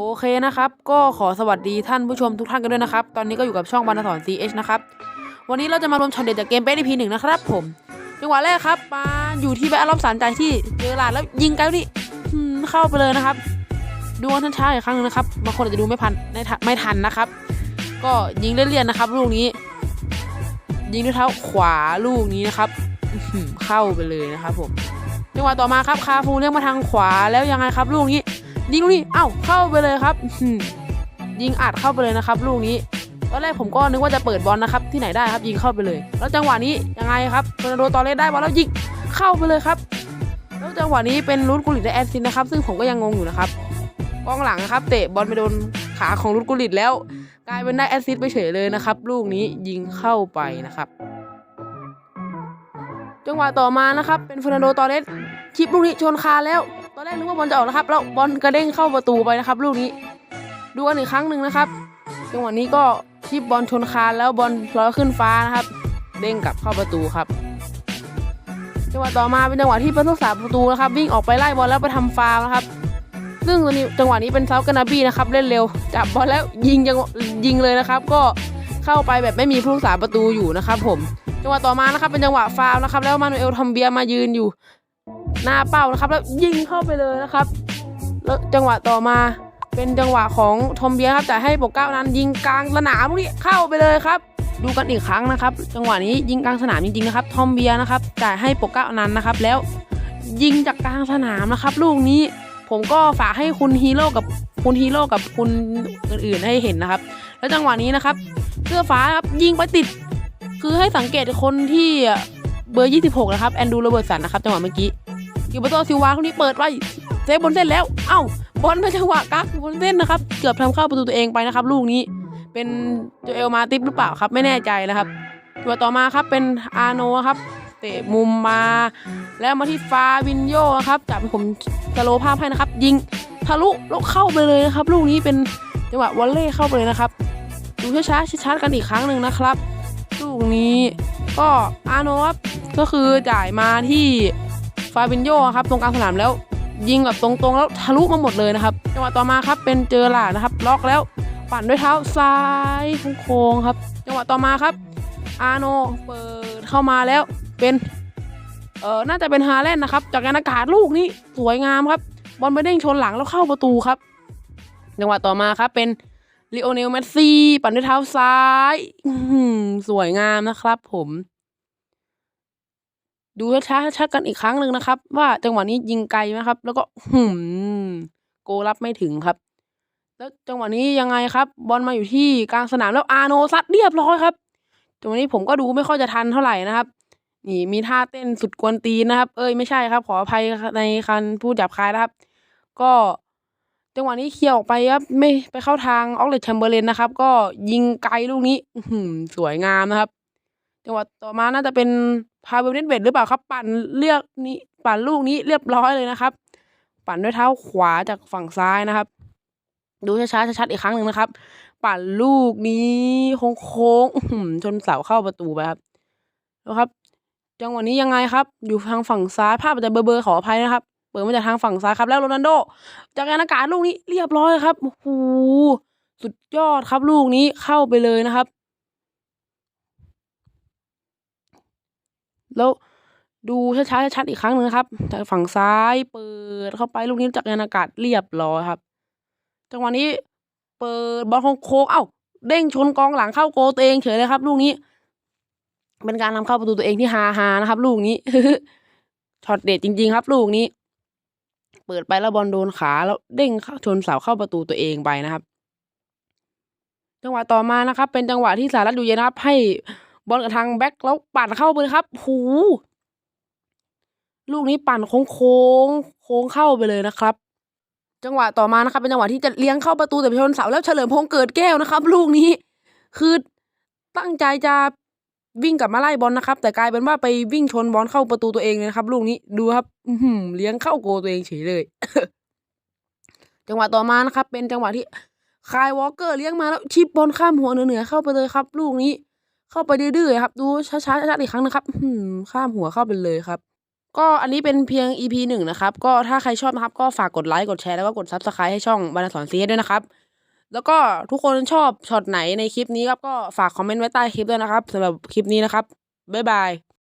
โอเคนะครับ ก็ขอสวัสดีท่านผู้ชมทุกท่านกันด้วยนะครับ ตอนนี้ก็อยู่กับช่องบรรณสอน CH นะครับ วันนี้เราจะมารวมช็อตเด็ดจากเกมเป๊ะ EP หนึ่งนะครับผม จังหวะแรกครับมาอยู่ที่แบทอารอบสันใจที่เจอหลาดแล้วยิงไกลนี่เข้าไปเลยนะครับ ดูกันช้าๆอีกครั้งหนึงนะครับ บางคนอาจจะดูไม่พันไม่ทันไม่ทันนะครับ ก็ยิงเลี่ยนๆนะครับ ลูกนี้ ยิงด้วยเท้าขวาลูกนี้นะครับ เข้าไปเลยนะครับผม จังหวะต่อมาครับคาฟูเลี้ยงมาทางขวาแล้วยังไงครับ ลูกนี้ ยิงลูกนี้เอ้าเข้าไปเลยครับยิงอัดเข้าไปเลยนะครับ ลูกนี้ตอนแรกผมก็นึกว่าจะเปิดบอลนะครับที่ไหนได้ครับยิงเข้าไปเลย แล้วจังหวะนี้ยังไงครับโรนัลโดตอนเล่นได้บอลแล้วยิงเข้าไปเลยครับ แล้วจังหวะนี้เป็นรุดกุลิตและแอนซินนะครับ ซึ่งผมก็ยังงงอยู่นะครับกองหลังครับ เตะบอลไปโดนขาของรุดกุลิตแล้ว กลายเป็นได้แอสซิสไปเฉยเลยนะครับ ลูกนี้ยิงเข้าไปนะครับจังหวะต่อมานะครับ เป็นเฟอร์นันโดตอเรสชิปลูกนี้ชนคาแล้ว ตอนแรกนึกว่าบอลจะออกนะครับ แล้วบอลกระเด้งเข้าประตูไปนะครับ ลูกนี้ ดูกันอีกครั้งหนึ่งนะครับจังหวะนี้ก็ชิปบอลชนคานแล้วบอลลอยขึ้นฟ้านะครับ เด้งกลับเข้าประตูครับจังหวะต่อมาเป็นจังหวะที่ป็นผู้สาประตูนะครับ วิ่งออกไปไล่บอลแล้วไปทำฟาวนะครับ ซึ่งตัวนี้จังหวะนี้เป็นเซาท์กานาบี้นะครับเล่นเร็วจับบอลแล้วยิงจังยิงเลยนะครับ ก็เข้าไปแบบไม่มีผู้รักษาประตูอยู่นะครับ ผม จังหวะต่อมานะครับเป็นจังหวะฟาวนะครับ แล้วมานูเอลทอมเบียมายืนอยู่ หน้าเป้านะครับแล้วยิงเข้าไปเลยนะครับ แล้วจังหวะต่อมาเป็นจังหวะของทอมเบียครับจ่ให้ปกเก้านั้นยิงกลางสนามลูกนี้เข้าไปเลยครับ ดูกันอีกครั้งนะครับ จังหวะนี้ยิงกลางสนามจริงๆนะครับ ทอมเบียนะครับจ่ายให้ปกเก้านั้นนะครับ แล้วยิงจากกลางสนามนะครับ ลูกนี้ผมก็ฝากให้คุณฮีโร่กับคุณฮีโร่กับคุณอื่นๆให้เห็นนะครับ แล้วจังหวะนี้นะครับ เสื้อฟ้าครับยิงไปติด คือให้สังเกตคนที่ เบอร์ 26 นะครับ แอนดูโรเบิร์ตสันนะครับจังหวะเมื่อกี้กิวเบโตซิวาคนนี้เปิดไว้เซฟบนเส้นแล้ว เอ้าบอลไปจังหวะกักบนเส้นนะครับ เกือบทำเข้าประตูตัวเองไปนะครับ ลูกนี้เป็นโจเอลมาติปหรือเปล่าครับไม่แน่ใจนะครับตัวต่อมาครับเป็นอาโนครับเตะมุมมา แล้วมาที่ฟาวินโยนะครับจับผมสโลว์ภาพให้นะครับ ยิงทะลุแล้วเข้าไปเลยนะครับ ลูกนี้เป็นจังหวะวอลเล่เข้าไปเลยนะครับดูช้าๆชัดๆกันอีกครั้งหนึ่งนะครับ ลูกนี้ก็อาโนครับ ก็คือจ่ายมาที่ฟาบินโยครับตรงกลางสนามแล้วยิงแบบตรงๆ แล้วทะลุมาหมดเลยนะครับจังหวะต่อมาครับเป็นเจอหลานะครับ ล็อกแล้วปั่นด้วยเท้าซ้ายโค้งครับ จังหวะต่อมาครับ อาโนเปิดเข้ามาแล้วเป็นเออน่าจะเป็นฮาแลนด์นะครับ จากการอากาศลูกนี้สวยงามครับ บอลไปเด้งชนหลังแล้วเข้าประตูครับ จังหวะต่อมาครับเป็นลิโอเนลเมสซี่ปั่นด้วยเท้าซ้ายสวยงามนะครับผม ดูช้าๆชัดๆกันอีกครั้งหนึ่งนะครับ ว่าจังหวะนี้ยิงไกลไหมครับ แล้วก็หืมโกรับไม่ถึงครับ แล้วจังหวะนี้ยังไงครับ บอลมาอยู่ที่กลางสนามแล้วอาโนซัดเรียบร้อยครับจังหวะนี้ผมก็ดูไม่ค่อยจะทันเท่าไหร่นะครับ นี่มีท่าเต้นสุดกวนตีนนะครับ เอ้ยไม่ใช่ครับ ขออภัยในคันพูดหยาบคายนะครับ ก็จังหวะนี้เคลียร์ออกไปครับ ไม่ไปเข้าทางออกเลตแชมเบอร์เลนนะครับ ก็ยิงไกลลูกนี้หือสวยงามนะครับ จังหวะต่อมาน่าจะเป็นพาเวลเนตเวดหรือเปล่าครับ ปั่นเลือกนี้ปั่นลูกนี้เรียบร้อยเลยนะครับ ปั่นด้วยเท้าขวาจากฝั่งซ้ายนะครับ ดูช้าๆชัดๆอีกครั้งหนึ่งนะครับ ปั่นลูกนี้โค้งๆชนเสาเข้าประตูไปครับแล้วครับ จังหวะนี้ยังไงครับ อยู่ทางฝั่งซ้ายภาพอาจจะเบลอๆขออภัยนะครับเปิดมาจากทางฝั่งซ้ายครับ แล้วโรนัลโด จากการอากาศลูกนี้เรียบร้อยครับโอ้โหสุดยอดครับลูกนี้เข้าไปเลยนะครับ แล้วดูช้าๆชัดๆอีกครั้งหนึ่งครับจากฝั่งซ้ายเปิดเข้าไปลูกนี้จากการอากาศเรียบร้อยครับจังหวะนี้ เปิดบอลโค้งเอ้าเด้งชนกองหลังเข้าโกตัวเองเฉยเลยครับ ลูกนี้ เป็นการนำเข้าประตูตัวเองที่ฮาฮานะครับ ลูกนี้ช็อตเด็ดจริง ๆ ครับ ลูกนี้ เปิดไปแล้วบอลโดนขา แล้วเด้งชนเสาเข้าประตูตัวเองไปนะครับ จังหวะต่อมานะครับ เป็นจังหวะที่สารัตอยู่เย็นนะครับให้ บอลกับทางแบ็คแล้วปั่นเข้าไปเลยครับ หู ลูกนี้ปั่นโค้งโค้งๆโค้งเข้าไปเลยนะครับ จังหวะต่อมานะครับเป็นจังหวะที่จะเลี้ยงเข้าประตูแต่ชนเสาแล้วเฉลิมพงษ์เกิดแก้วนะครับ ลูกนี้ คือตั้งใจจะวิ่งกลับมาไล่บอลนะครับ แต่กลายเป็นว่าไปวิ่งชนบอลเข้าประตูตัวเองเลยนะครับ ลูกนี้ดูครับ อืเลี้ยงเข้าโกตัวเองเฉยเลย จังหวะต่อมานะครับ เป็นจังหวะที่คายวอลเกอร์เลี้ยงมาแล้วชิปบอลข้ามหัวเหนือๆเข้าไปเลยครับ ลูกนี้ เข้าไปดื้อๆครับ ดูช้าๆชัดๆอีกครั้งนะครับห้ามหัวเข้าไปเลยครับ ก็อันนี้เป็นเพียง EP หนึ่งนะครับ ก็ถ้าใครชอบนะครับ ก็ฝากกดไลค์กดแชร์แล้วก็กด Subscribe ให้ช่องบรรณสอนซีด้วยนะครับ แล้วก็ทุกคนชอบช็อตไหนในคลิปนี้ครับก็ฝากคอมเมนต์ไว้ใต้คลิปด้วยนะครับสำหรับคลิปนี้นะครับบ๊ายบาย